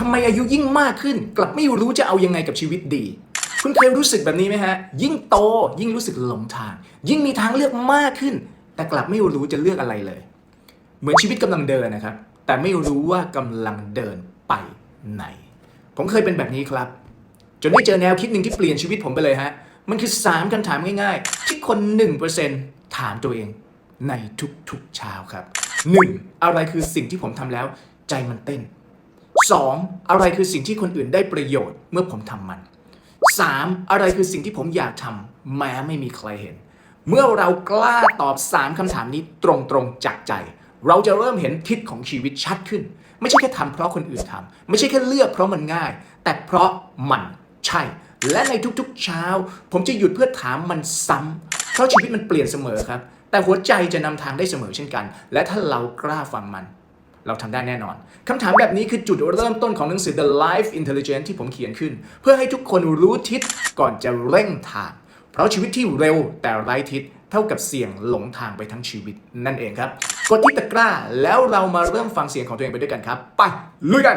ทำไมอายุยิ่งมากขึ้น กลับไม่รู้จะเอายังไงกับชีวิตดี คุณเคยรู้สึกแบบนี้ไหมฮะ ยิ่งโตยิ่งรู้สึกหลงทาง ยิ่งมีทางเลือกมากขึ้น แต่กลับไม่รู้จะเลือกอะไรเลย เหมือนชีวิตกำลังเดินนะครับ แต่ไม่รู้ว่ากำลังเดินไปไหน ผมเคยเป็นแบบนี้ครับ จนได้เจอแนวคิดหนึ่งที่เปลี่ยนชีวิตผมไปเลยฮะมันคือ 3คำถามง่ายๆ ที่คน 1%ถามตัวเองในทุกๆเช้าครับ 1. อะไรคือสิ่งที่ผมทำแล้ว ใจมันเต้น 2. อะไรคือสิ่งที่คนอื่นได้ประโยชน์เมื่อผมทำมัน 3. อะไรคือสิ่งที่ผมอยากทำแม้ไม่มีใครเห็น เมื่อเรากล้าตอบ 3คำถามนี้ตรงๆจากใจ เราจะเริ่มเห็นทิศของชีวิตชัดขึ้น ไม่ใช่แค่ทำเพราะคนอื่นทำไม่ใช่แค่เลือกเพราะมันง่าย แต่เพราะมันใช่ และในทุกๆเช้า ผมจะหยุดเพื่อถามมันซ้ำเพราะชีวิตมันเปลี่ยนเสมอครับ แต่หัวใจจะนำทางได้เสมอเช่นกัน และถ้าเรากล้าฟังมัน เราทำได้แน่นอนคำถามแบบนี้คือจุดเริ่มต้นของหนังสือ The Life Intelligence ที่ผมเขียนขึ้น เพื่อให้ทุกคนรู้ทิศก่อนจะเร่งทาง เพราะชีวิตที่เร็วแต่ไร้ทิศเท่ากับเสี่ยงหลงทางไปทั้งชีวิตนั่นเองครับ กดที่ตะกร้าแล้วเรามาเริ่มฟังเสียงของตัวเองไปด้วยกันครับ ไปลุยกัน